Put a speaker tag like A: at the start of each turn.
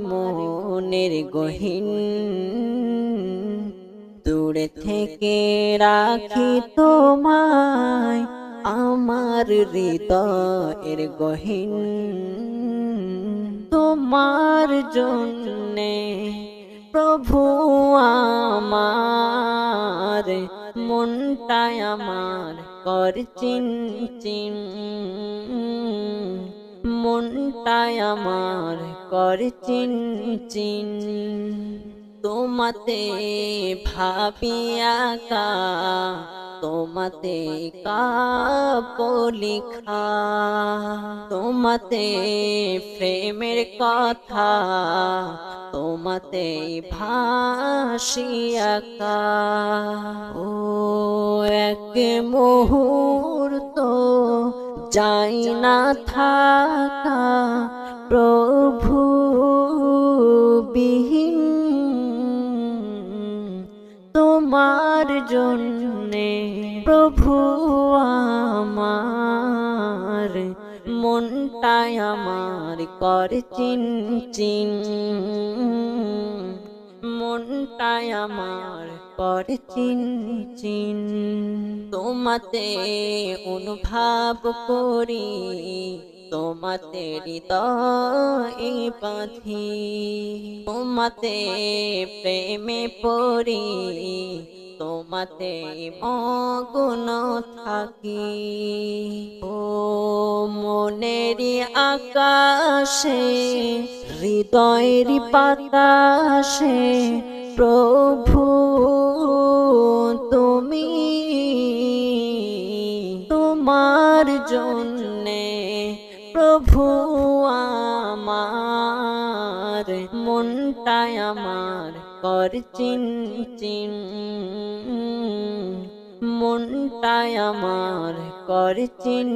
A: মনের গহীন। দূরে থেকে রাখি তোমায়, আমার হৃদয়ের গহীন। তোমার জন্যে প্রভু আমার, মনটায় আমার কর চিন চিন। মনটায় আমার কর চিন চিন। তোমাতে ভাবিয়া কা তোমাতে কাপ লিখা তোমাতে প্রেমের কথা, তোমাতে ভাসিয়া কা ও এক মুহূর্ত যাই না থাকা তোমার জন্যে প্রভু আমার। মনটাই আমার কর চিন চিন মনটাই আমার কর চিন। চিন তোমাতে অনুভব করি, তোমাতে হৃদয় বাঁধি। তোমাতে প্রেমে পড়ি, তোমাতে মগ্ন থাকি। ও মনেরই আকাশে, হৃদয়ের বাতাসে প্রভু তোমার জন্যে প্রভু আমার। মনটায় আমার কর চিন মনটাই আমার কর চিন।